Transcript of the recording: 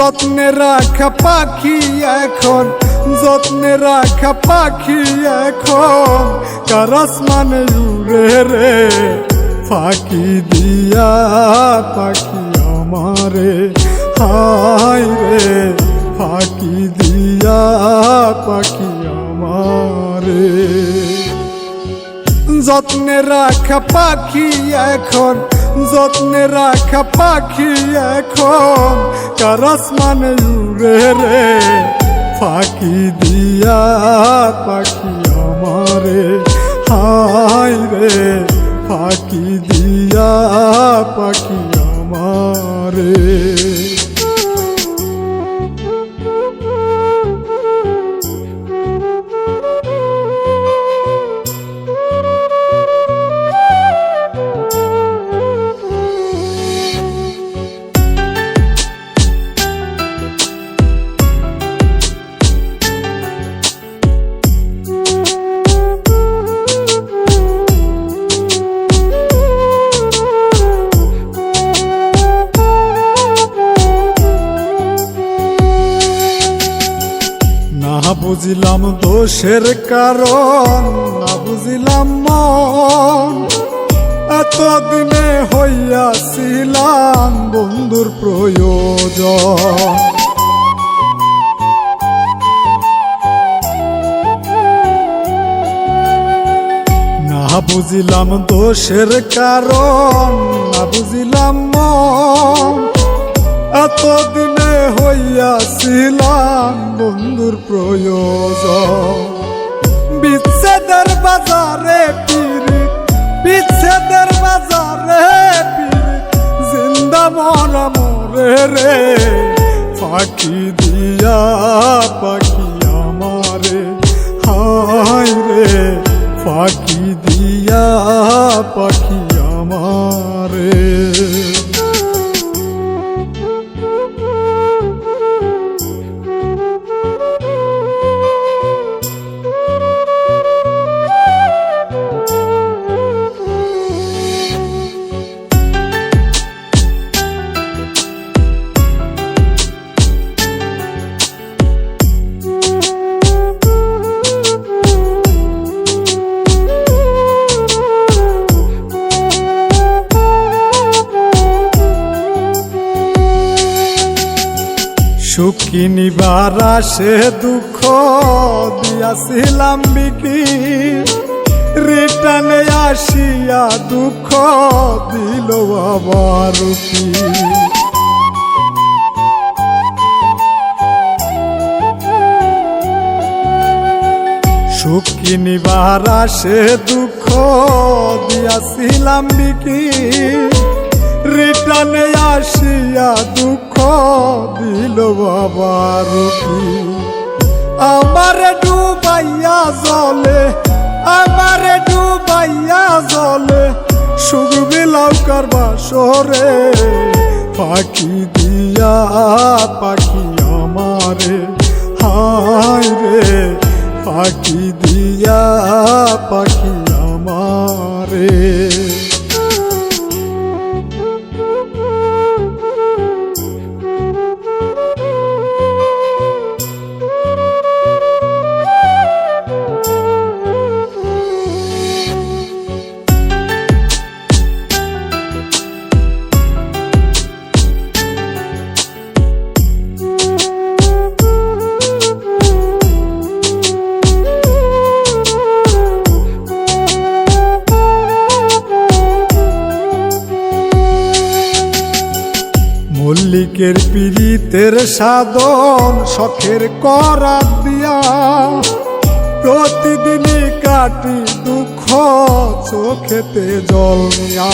যত্নে রাখা পাখি এখন, যত্নে রাখা পাখি এখন। কারাস মানে উড়ে রে? ফাঁকি দিয়া পাখি আমারে। হাই রে, ফাঁকি দিয়া পাখি আমারে। যত্নে রাখা পাখি এখন যত্নে রাখা পাখি এখন কারাস মানে উড়ে রে? ফাঁকি দিয়া পাখি আমারে হাই রে। ফাঁকি দিয়া পাখি আমারে। বুঝিলাম দোষের কারণ, না বুঝিলাম মন। এতদিনে হইয়াছিলাম বন্ধুর প্রয়োজন। না বুঝিলাম দোষের কারণ, না বুঝিলাম মন। এতদিনে হইয়াছিলাম বন্ধুর প্রয়োজন। বিচ্ছেদের বাজারে পিড়ি বিচ্ছেদের বাজারে পিড়ি জিন্দা মরা মরে রে, ফাঁকি দিয়া পাখি আমারে হাই রে, ফাঁকি দিয়া পাখি সুখী নিবার আসে দুঃখ দিয়াছিলাম বিকি রিটার্নে আসিয়া দুঃখ দিল আবার সুখী নিবার আসে দুঃখ দিয়াছিলাম বিকি রিটার্নে আসিয়া দুঃখ দিল বাবার আমারে ডুবাইয়া জলে, আমারে ডুবাইয়া জলে সুখ বিলাও করবা সরে পাখি দিয়া পাখি আমারে হাই রে, পাখি দিয়া পাখি আমারে। মল্লিকের পীড়িতের সাধন শখের করা দিয়া। প্রতিদিনই কাটি দুঃখ চোখেতে জল নিয়া।